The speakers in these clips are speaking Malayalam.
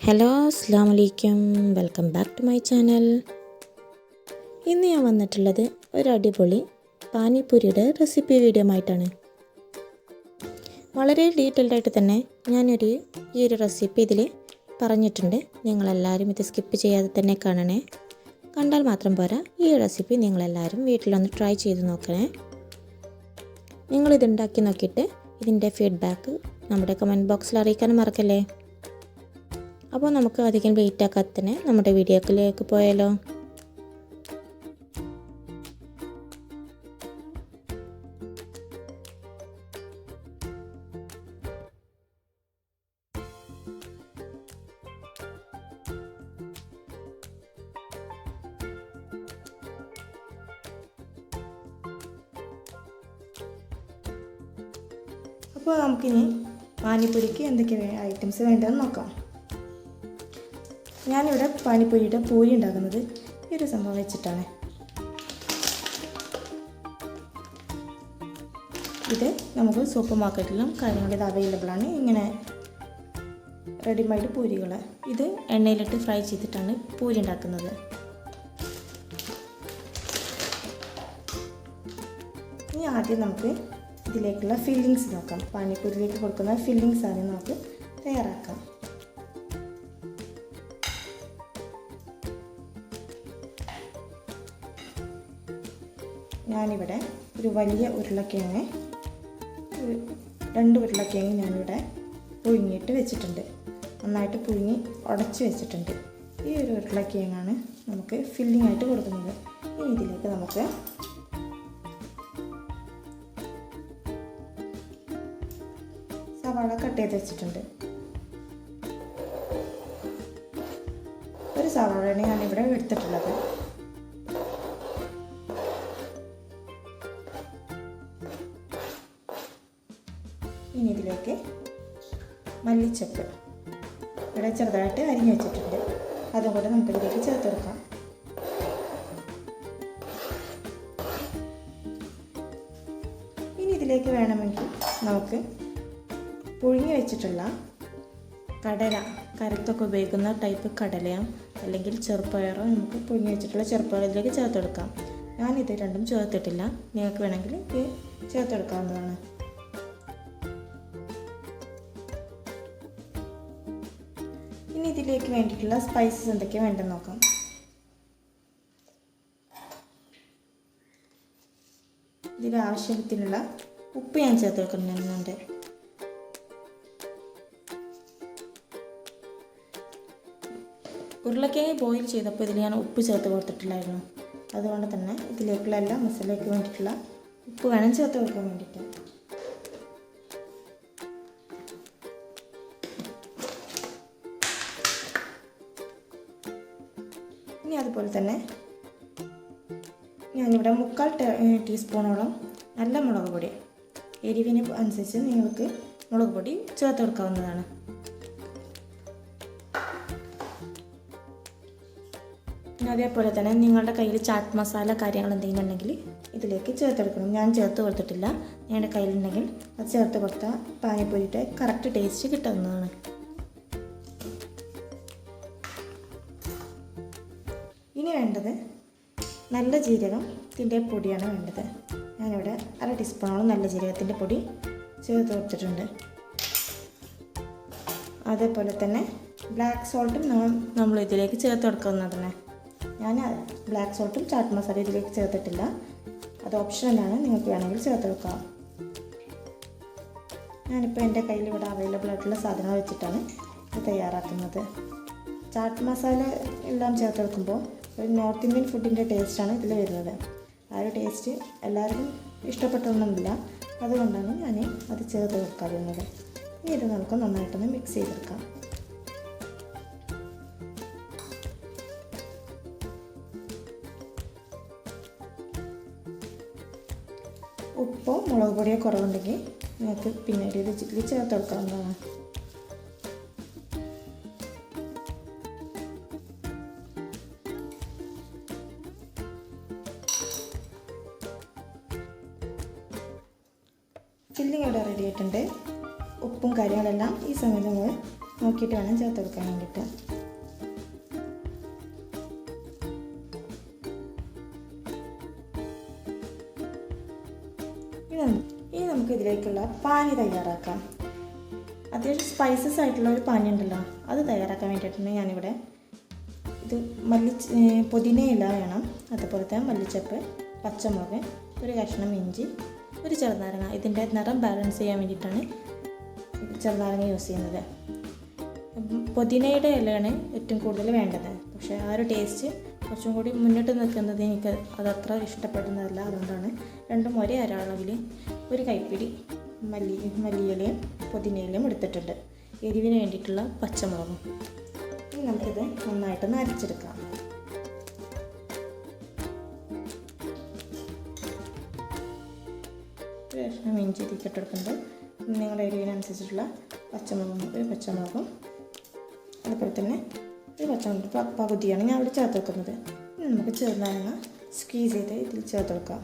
ഹലോ അസ്സാം വലൈക്കും welcome back to my channel. ഇന്ന് ഞാൻ വന്നിട്ടുള്ളത് ഒരു അടിപൊളി പാനിപ്പൂരിയുടെ റെസിപ്പി വീഡിയോ ആയിട്ടാണ് വളരെ ഡീറ്റെയിൽഡ് ആയിട്ട് തന്നെ ഞാനൊരു ഈ ഒരു റെസിപ്പി ഇതിൽ പറഞ്ഞിട്ടുണ്ട്. നിങ്ങളെല്ലാവരും ഇത് സ്കിപ്പ് ചെയ്യാതെ തന്നെ കാണണേ. കണ്ടാൽ മാത്രം പോരാ ഈ റെസിപ്പി നിങ്ങളെല്ലാവരും വീട്ടിലൊന്ന് ട്രൈ ചെയ്ത് നോക്കണേ. നിങ്ങളിതുണ്ടാക്കി നോക്കിയിട്ട് ഇതിന്റെ ഫീഡ്ബാക്ക് നമ്മുടെ കമന്റ് ബോക്സിൽ അറിയിക്കാനും മറക്കല്ലേ? അപ്പോൾ നമുക്ക് അധികം വെയിറ്റ് ആക്കാത്തന്നെ നമ്മുടെ വീഡിയോക്കിലേക്ക് പോയാലോ. അപ്പോൾ നമുക്കിനി പാനിപ്പൂരിക്ക് എന്തൊക്കെ ഐറ്റംസ് വേണ്ടതെന്ന് നോക്കാം. ഞാനിവിടെ പാനിപ്പൂരിയുടെ പൂരി ഉണ്ടാക്കുന്നത് ഈ ഒരു സംഭവം വെച്ചിട്ടാണ്. ഇത് നമുക്ക് സൂപ്പർ മാർക്കറ്റിലും കാര്യങ്ങളിൽ ഇത് അവൈലബിൾ ആണ്. ഇങ്ങനെ റെഡിമെയ്ഡ് പൂരികൾ. ഇത് എണ്ണയിലിട്ട് ഫ്രൈ ചെയ്തിട്ടാണ് പൂരി ഉണ്ടാക്കുന്നത്. ഇനി ആദ്യം നമുക്ക് ഇതിലേക്കുള്ള ഫില്ലിങ്സ് നോക്കാം. പാനിപ്പൂരിയിലേക്ക് കൊടുക്കുന്ന ഫില്ലിങ്സ് ആദ്യം നമുക്ക് തയ്യാറാക്കാം. ഞാനിവിടെ ഒരു വലിയ ഉരുളക്കിഴങ്ങ് ഒരു രണ്ട് ഉരുളക്കിഴങ്ങ് ഞാനിവിടെ പുഴുങ്ങിയിട്ട് വെച്ചിട്ടുണ്ട്. നന്നായിട്ട് പുഴുങ്ങി ഉടച്ച് വെച്ചിട്ടുണ്ട്. ഈ ഒരു ഉരുളക്കിഴങ്ങാണ് നമുക്ക് ഫില്ലിംഗ് ആയിട്ട് കൊടുക്കുന്നത്. ഈ ഇതിലേക്ക് നമുക്ക് സവാള കട്ട് ചെയ്ത് വെച്ചിട്ടുണ്ട്. ഒരു സവാളയാണ് ഞാനിവിടെ എടുത്തിട്ടുള്ളത്. മല്ലിച്ചപ്പ് ഇവിടെ ചെറുതായിട്ട് അരിഞ്ഞു വെച്ചിട്ടുണ്ട്. അതും കൂടെ നമുക്കിതിലേക്ക് ചേർത്ത് കൊടുക്കാം. ഇനി ഇതിലേക്ക് വേണമെങ്കിൽ നമുക്ക് പുഴുങ്ങി വെച്ചിട്ടുള്ള കടല കരത്തൊക്കെ ഉപയോഗിക്കുന്ന ടൈപ്പ് കടലയോ അല്ലെങ്കിൽ ചെറുപ്പയറോ നമുക്ക് പുഴുങ്ങി വെച്ചിട്ടുള്ള ചെറുപ്പയർ ഇതിലേക്ക് ചേർത്ത് കൊടുക്കാം. ഞാനിത് രണ്ടും ചേർത്തിട്ടില്ല. നിങ്ങൾക്ക് വേണമെങ്കിൽ ഇത് ചേർത്തെടുക്കാവുന്നതാണ് ഇതിലേക്ക് വേണ്ടിയിട്ടുള്ള സ്പൈസസ് എന്തൊക്കെയാണ് വേണ്ടെന്ന് നോക്കാം. ഇതിൽ ആവശ്യത്തിനുള്ള ഉപ്പ് ഞാൻ ചേർത്ത് വെക്കുന്നുണ്ട്. ഉരുളക്കിഴങ്ങ് ബോയിൽ ചെയ്തപ്പോൾ ഇതിൽ ഞാൻ ഉപ്പ് ചേർത്ത് കൊടുത്തിട്ടില്ലായിരുന്നു അതുകൊണ്ട് തന്നെ ഇതിലേക്കുള്ള എല്ലാ മസാലയ്ക്ക് വേണ്ടിയിട്ടുള്ള ഉപ്പ് വേണം ചേർത്ത് കൊടുക്കാൻ വേണ്ടിയിട്ട്. തന്നെ ഞാനിവിടെ മുക്കാൽ ടീസ്പൂണോളം നല്ല മുളക് പൊടി എരിവിന് അനുസരിച്ച് നിങ്ങൾക്ക് മുളക് പൊടി ചേർത്ത് കൊടുക്കാവുന്നതാണ്. പിന്നെ അതേപോലെ തന്നെ നിങ്ങളുടെ കയ്യിൽ ചാറ്റ് മസാല കാര്യങ്ങൾ എന്തെങ്കിലും ഉണ്ടെങ്കിൽ ഇതിലേക്ക് ചേർത്തെടുക്കണം ഞാൻ ചേർത്ത് കൊടുത്തിട്ടില്ല. നിങ്ങളുടെ കയ്യിലുണ്ടെങ്കിൽ അത് ചേർത്ത് കൊടുത്താൽ പാനിപ്പൂരിയുടെ കറക്റ്റ് ടേസ്റ്റ് കിട്ടുന്നതാണ്. വേണ്ടത് നല്ല ജീരകത്തിന്റെ പൊടിയാണ് വേണ്ടത്. ഞാനിവിടെ അര ടീസ്പൂണോളം നല്ല ജീരകത്തിന്റെ പൊടി ചേർത്ത് കൊടുത്തിട്ടുണ്ട്. അതേപോലെ തന്നെ ബ്ലാക്ക് സോൾട്ടും നമ്മൾ ഇതിലേക്ക് ചേർത്ത് കൊടുക്കുന്നതാണ് ഞാൻ ബ്ലാക്ക് സോൾട്ടും ചാട്ട് മസാല ഇതിലേക്ക് ചേർത്തിട്ടില്ല. അത് ഓപ്ഷണലാണ് നിങ്ങൾക്ക് വേണമെങ്കിൽ ചേർത്ത് കൊടുക്കാം. ഞാനിപ്പോൾ എന്റെ കയ്യിൽ ഇവിടെ അവൈലബിൾ ആയിട്ടുള്ള സാധനങ്ങൾ വെച്ചിട്ടാണ് ഇത് തയ്യാറാക്കുന്നത്. ചാട്ട് മസാല എല്ലാം ചേർത്ത് വെക്കുമ്പോൾ ഒരു നോർത്ത് ഇന്ത്യൻ ഫുഡിന്റെ ടേസ്റ്റാണ് ഇതിൽ വരുന്നത്. ആ ഒരു ടേസ്റ്റ് എല്ലാവർക്കും ഇഷ്ടപ്പെട്ടൊന്നുമില്ല. അതുകൊണ്ടാണ് ഞാൻ അത് ചേർത്ത് വെക്കാറുള്ളത്. ഇനി ഇത് നമുക്ക് നന്നായിട്ടൊന്ന് മിക്സ് ചെയ്തെടുക്കാം. ഉപ്പോ മുളക് പൊടിയോ കുറവുണ്ടെങ്കിൽ നിങ്ങൾക്ക് പിന്നീട് ഇത് ചേർത്ത് കൊടുക്കാവുന്നതാണ്. നോക്കിയിട്ട് വേണം ചേർത്ത് കൊടുക്കാൻ വേണ്ടിയിട്ട്. ഇനി നമുക്ക് ഇതിലേക്കുള്ള പാനി തയ്യാറാക്കാം. അത്യാവശ്യം സ്പൈസസ് ആയിട്ടുള്ള ഒരു പാനി ഉണ്ടല്ലോ അത് തയ്യാറാക്കാൻ വേണ്ടിയിട്ടാണ് ഞാനിവിടെ ഇത് മല്ലി പുതിനയില വേണം അതുപോലെ തന്നെ മല്ലിച്ചപ്പ് പച്ചമുളക് ഒരു കഷ്ണം ഇഞ്ചി ഒരു ചെറുനാരങ്ങ ഇതിന്റെ നിറം ബാലൻസ് ചെയ്യാൻ വേണ്ടിയിട്ടാണ് ചെറുനാരങ്ങ യൂസ് ചെയ്യുന്നത്. പുതിനയുടെ ഇലയാണ് ഏറ്റവും കൂടുതൽ വേണ്ടത്. പക്ഷേ ആ ഒരു ടേസ്റ്റ് കുറച്ചും കൂടി മുന്നിട്ട് നിൽക്കുന്നത് എനിക്ക് അതത്ര ഇഷ്ടപ്പെടുന്നതല്ല. അതുകൊണ്ടാണ് രണ്ടും ഒരേ അരളവിൽ ഒരു കൈപ്പിടി മല്ലി മല്ലിയിലയും പുതിനയിലയും എടുത്തിട്ടുണ്ട്. എരിവിന് വേണ്ടിയിട്ടുള്ള പച്ചമുളകും. ഇനി നമുക്കിത് നന്നായിട്ട് നരച്ചെടുക്കാം ഇഞ്ചി തീക്കിട്ടെടുക്കുന്നുണ്ട് നിങ്ങളുടെ എരിവിനനുസരിച്ചിട്ടുള്ള പച്ചമുളകും ഒരു പച്ചമുളകും അതുപോലെ തന്നെ ഒരു പച്ചമുളക് പകുതിയാണ് ഞാൻ അവിടെ ചേർത്ത് വെക്കുന്നത്. നമുക്ക് ചെറുനാരങ്ങ സ്ക്വീസ് ചെയ്ത് ഇതിൽ ചേർത്ത് വെക്കാം.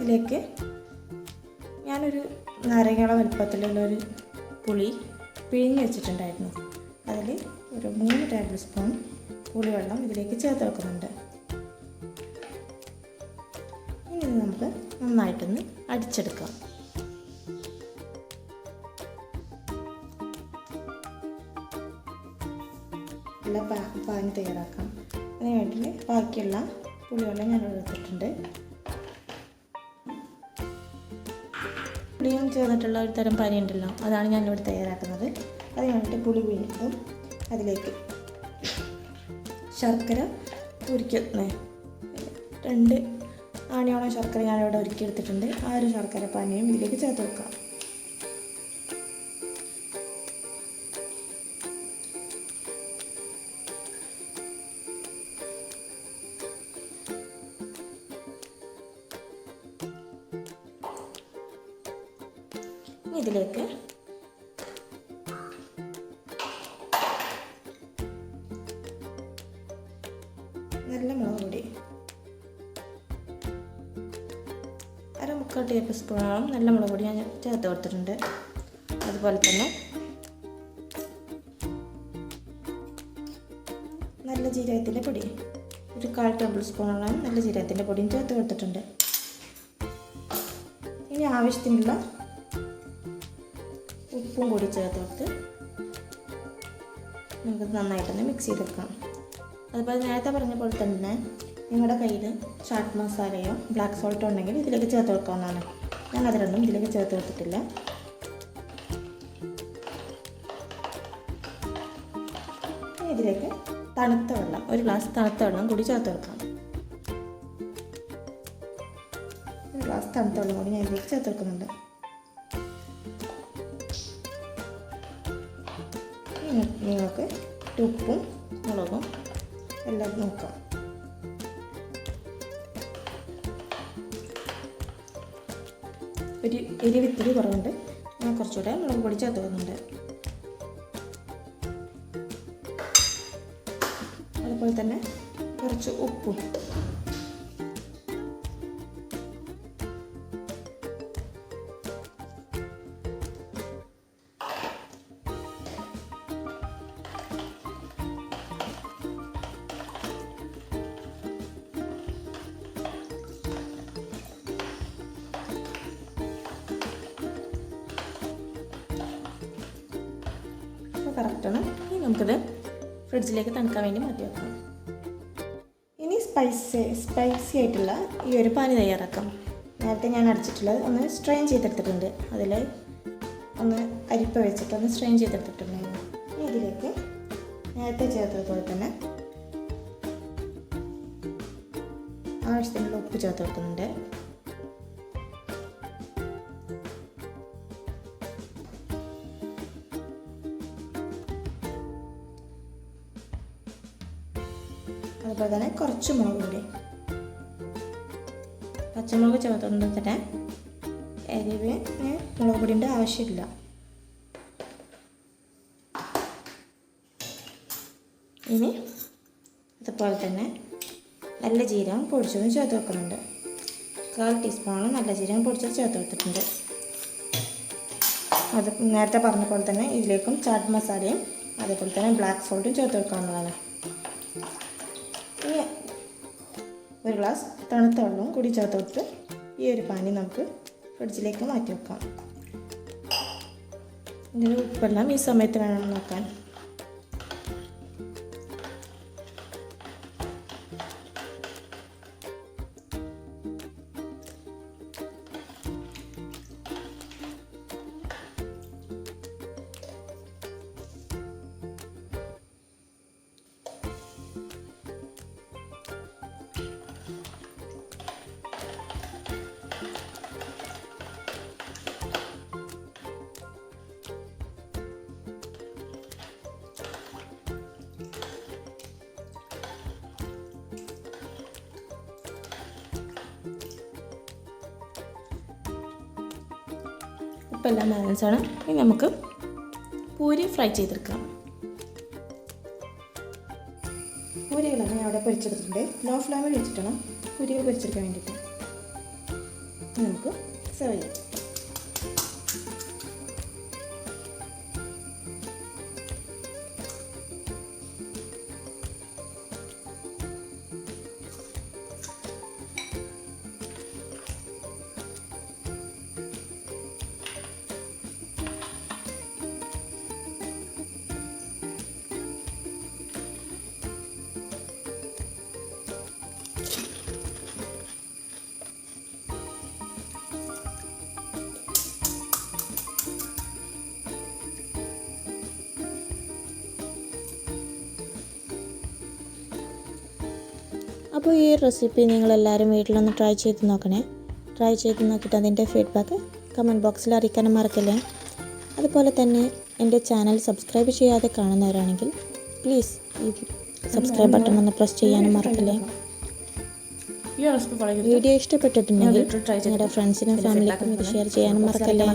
ഇതിലേക്ക് ഞാനൊരു നാരങ്ങയുടെ വലുപ്പത്തിലുള്ള ഒരു പുളി പിഴിഞ്ഞ് വെച്ചിട്ടുണ്ടായിരുന്നു. അതിൽ ഒരു മൂന്ന് ടേബിൾ സ്പൂൺ പുളിവെള്ളം ഇതിലേക്ക് ചേർത്ത് വെക്കുന്നുണ്ട്. ഇനി നമുക്ക് നന്നായിട്ടൊന്ന് അടിച്ചെടുക്കാം. ഉള്ള പാ പാനി തയ്യാറാക്കാം. അതിന് വേണ്ടിയിട്ട് ബാക്കിയുള്ള പുളിവെള്ളം ഞാൻ എടുത്തിട്ടുണ്ട്. പുളിയും ചേർന്നിട്ടുള്ള ഒരു തരം പനി ഉണ്ടല്ലോ അതാണ് ഞാനിവിടെ തയ്യാറാക്കുന്നത്. അത് കഴിഞ്ഞിട്ട് പുളി വീണ്ടും അതിലേക്ക് ശർക്കര ഉരുക്കുന്നത് രണ്ട് ആണിയോളം ശർക്കര ഞാനിവിടെ ഒരുക്കിയെടുത്തിട്ടുണ്ട് ആ ഒരു ശർക്കര പാനിയും ഇതിലേക്ക് ചേർത്ത് വെക്കാം. ഇതിലേക്ക്. നല്ല മുളക് പൊടി. അര ടേബിൾ സ്പൂണോളം നല്ല മുളക് പൊടി ഞാൻ ചേർത്ത് കൊടുത്തിട്ടുണ്ട്. അതുപോലെ തന്നെ നല്ല ജീരകത്തിന്റെ പൊടി. ഒരു കാൽ ടേബിൾ സ്പൂണോളം നല്ല ജീരകത്തിന്റെ പൊടിയും ചേർത്ത് കൊടുത്തിട്ടുണ്ട്. ഇനി ആവശ്യത്തിനുള്ള ഉപ്പും കൂടി ചേർത്ത് കൊടുത്ത് നമുക്ക് നന്നായിട്ടൊന്ന് മിക്സ് ചെയ്തെടുക്കാം. അതുപോലെ നേരത്തെ പറഞ്ഞ പോലെ തന്നെ നിങ്ങളുടെ കയ്യിൽ ചാട്ട് മസാലയോ ബ്ലാക്ക് സോൾട്ടോ ഉണ്ടെങ്കിൽ ഇതിലേക്ക് ചേർത്ത് കൊടുക്കാവുന്നതാണ്. ഞാൻ അത് രണ്ടും ഇതിലേക്ക് ചേർത്ത് കൊടുത്തിട്ടില്ല. ഇതിലേക്ക് തണുത്ത വെള്ളം ഒരു ഗ്ലാസ് തണുത്ത വെള്ളം കൂടി ചേർത്ത് കൊടുക്കാം. ഒരു ഗ്ലാസ് തണുത്ത വെള്ളം കൂടി ഞാൻ ഇതിലേക്ക് ചേർത്ത് കൊടുക്കുന്നുണ്ട്. നിങ്ങൾക്ക് ഉപ്പും മുളകും എല്ലാം നോക്കാം. ഒരു എരിവിത്തിരി കുറവുണ്ട്. കുറച്ചുകൂടെ മുളക് പൊടി ചേർത്ത് പോകുന്നുണ്ട് അതുപോലെ തന്നെ കുറച്ച് ഉപ്പും. കറക്റ്റാണ് ഇനി നമുക്കിത് ഫ്രിഡ്ജിലേക്ക് തണുക്കാൻ വേണ്ടി മാറ്റി വെക്കണം ഇനി സ്പൈസി സ്പൈസി ആയിട്ടുള്ള ഈ ഒരു പാനി തയ്യാറാക്കാം. നേരത്തെ ഞാൻ അടച്ചിട്ടുള്ളത് ഒന്ന് സ്ട്രെയിൻ ചെയ്തെടുത്തിട്ടുണ്ട്. അതിൽ ഒന്ന് അരിപ്പ വെച്ചിട്ട് ഒന്ന് സ്ട്രെയിൻ ചെയ്തെടുത്തിട്ടുണ്ടായിരുന്നു ഇനി ഇതിലേക്ക് നേരത്തെ ചേർത്തതുപോലെ തന്നെ ആവശ്യത്തിനുള്ള ഉപ്പ് ചേർത്ത് വെക്കുന്നുണ്ട് അതുപോലെ തന്നെ കുറച്ച് മുളക് പൊടി. പച്ചമുളക് ചുവത്തുകൊണ്ട് തന്നെ എരിവ് മുളക് പൊടിന്റെ ആവശ്യമില്ല. ഇനി അതുപോലെ തന്നെ നല്ല ജീരകം പൊടിച്ചതും ചേർത്ത് വെക്കുന്നുണ്ട്. കാൽ ടീസ്പൂണ് നല്ല ജീരകം പൊടിച്ചത് ചേർത്ത് കൊടുത്തിട്ടുണ്ട്. അത് നേരത്തെ പറഞ്ഞ പോലെ തന്നെ ഇതിലേക്കും ചാട്ട് മസാലയും അതേപോലെ തന്നെ ബ്ലാക്ക് സോൾട്ടും ചേർത്ത് വെക്കാവുന്നതാണ് ഒരു ഗ്ലാസ് തണുത്ത വെള്ളവും കൂടി ചേർത്തോട്ട് ഈ ഒരു പാനി നമുക്ക് ഫ്രിഡ്ജിലേക്ക് മാറ്റി വെക്കാം. ഇതിന്റെ ഉപ്പെല്ലാം ഈ സമയത്ത് വേണം നോക്കാൻ ബാലൻസ് ആണ് ഇനി നമുക്ക് പൂരി ഫ്രൈ ചെയ്തെടുക്കാം. പൂരികളാണ് ഞാൻ അവിടെ പൊരിച്ചെടുത്തിട്ടുണ്ട്. ലോ ഫ്ലെയിമിൽ വെച്ചിട്ടാണ് പൂരികൾ പൊരിച്ചെടുക്കാൻ വേണ്ടിയിട്ട്. നമുക്ക് സെർവ് ചെയ്യാം. അപ്പോൾ ഈ റെസിപ്പി നിങ്ങളെല്ലാവരും വീട്ടിലൊന്ന് ട്രൈ ചെയ്ത് നോക്കണേ. ട്രൈ ചെയ്ത് നോക്കിയിട്ട് അതിന്റെ ഫീഡ്ബാക്ക് കമന്റ് ബോക്സിൽ അറിയിക്കാനും മറക്കല്ലേ. അതുപോലെ തന്നെ എന്റെ ചാനൽ സബ്സ്ക്രൈബ് ചെയ്യാതെ കാണുന്നവരാണെങ്കിൽ പ്ലീസ് ഈ സബ്സ്ക്രൈബ് ബട്ടൺ ഒന്ന് പ്രസ് ചെയ്യാനും മറക്കല്ലേ. വീഡിയോ ഇഷ്ടപ്പെട്ടിട്ടുണ്ടെങ്കിൽ നിങ്ങളുടെ ഫ്രണ്ട്സിനും ഫാമിലിക്കും ഇത് ഷെയർ ചെയ്യാനും മറക്കല്ലേ.